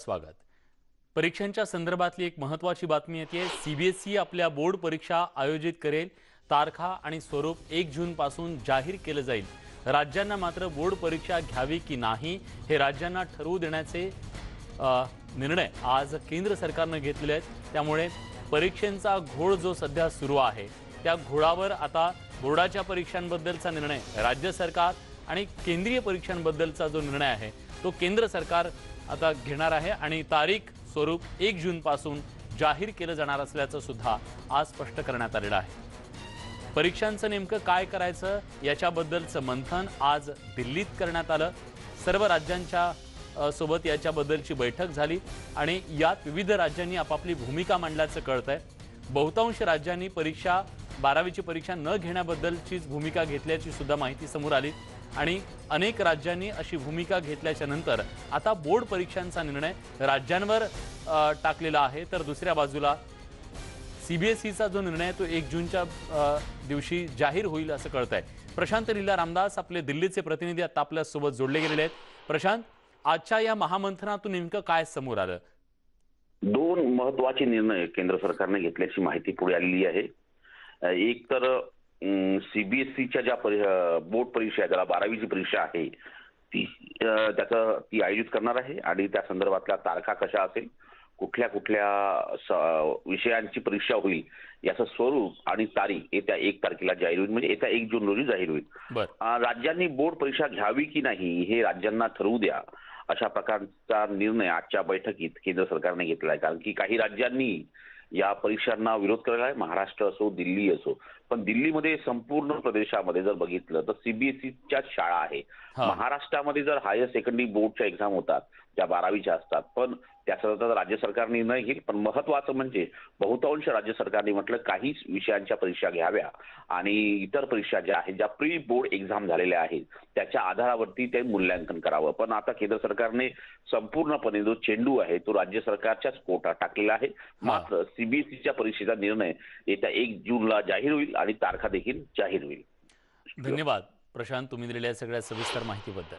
स्वागत. परीक्षांच्या संदर्भातली एक महत्वाची बातमी येते. सीबीएसई आपल्या बोर्ड परीक्षा आयोजित करेल. तारखा आणि स्वरूप एक जून पासून जाहीर केलं जाईल. राज्यांना मात्र बोर्ड परीक्षा घ्यावी की नाही हे राज्यांना ठरवू देण्याचे निर्णय आज केंद्र सरकारनं घेतलेले आहेत. त्यामुळे परीक्षेचा घोळ जो सध्या सुरू आहे त्या घोळावर आता बोर्डाच्या परीक्षांबद्दलचा निर्णय राज्य सरकार आणि केंद्रीय परीक्षांबद्दलचा जो निर्णय आहे तो केंद्र सरकार आता घेणार आहे आणि तारीख स्वरूप एक जून पासून जाहीर केलं जाणार असल्याचं सुद्धा आज स्पष्ट करण्यात आलेलं आहे. परीक्षांचं नेमकं काय करायचं याच्याबद्दलचं मंथन आज दिल्लीत करण्यात आलं. सर्व राज्यांच्या सोबत याच्याबद्दलची बैठक झाली आणि यात विविध राज्यांनी आपापली भूमिका मांडल्याचं कळतंय. बहुतांश राज्यांनी परीक्षा बारावीची परीक्षा न घेण्याबद्दलचीच भूमिका घेतल्याची सुद्धा माहिती समोर आली. आणि अनेक राज्यांनी अशी भूमिका घेतल्याच्या नंतर आता बोर्ड परीक्षांचा निर्णय राज्यांवर टाकलेला आहे. तर दुसऱ्या बाजूला सीबीएसईचा जो निर्णय तो एक जूनच्या दिवशी जाहीर होईल असं कळत आहे प्रशांत लीला रामदास आपले दिल्लीचे प्रतिनिधी आता आपल्यासोबत जोडले गेलेले आहेत. प्रशांत आजच्या या महामंथनातून नेमकं काय समोर आलं? दोन महत्त्वाचे निर्णय केंद्र सरकारने घेतल्याची माहिती पुढे आलेली आहे. एक तर सीबीएसईच्या ज्या बोर्ड परीक्षा आहे ज्याला बारावीची परीक्षा आहे ती त्याचं ती आयोजित करणार आहे आणि त्या संदर्भातल्या तारखा कशा असेल कुठल्या कुठल्या विषयांची परीक्षा होईल याचं स्वरूप आणि तारीख येत्या एक तारखेला जाहीर होईल म्हणजे येत्या एक जून रोजी जाहीर होईल. राज्यांनी बोर्ड परीक्षा घ्यावी की नाही हे राज्यांना ठरवू द्या अशा प्रकारचा निर्णय आजच्या बैठकीत केंद्र सरकारने घेतला आहे कारण की काही राज्यांनी या परीक्षांना विरोध केलेला आहे महाराष्ट्र असो दिल्ली असो. पण दिल्लीमध्ये संपूर्ण प्रदेशामध्ये जर बघितलं तर सीबीएसईच्या शाळा आहे. महाराष्ट्रामध्ये जर हायर सेकंडरी बोर्डच्या एक्झाम होतात ज्या बारावीच्या असतात पण त्या संदर्भात राज्य सरकार निर्णय घेईल पण महत्वाचं म्हणजे बहुतांश राज्य सरकारने म्हटलं काही विषयांच्या परीक्षा घ्याव्या आणि इतर परीक्षा ज्या आहेत ज्या प्री बोर्ड एक्झाम झालेल्या आहेत त्याच्या आधारावरती ते मूल्यांकन करावं. पण आता केंद्र सरकारने संपूर्णपणे जो चेंडू आहे तो राज्य सरकारच्याच कोर्टात टाकलेला आहे. मात्र सीबीएसईच्या परीक्षेचा निर्णय येत्या एक जूनला जाहीर होईल आणि तारखा देखील जाहीर होईल. धन्यवाद. प्रशांत तुम्ही दिलेल्या सगळ्या सविस्तर माहितीबद्दल.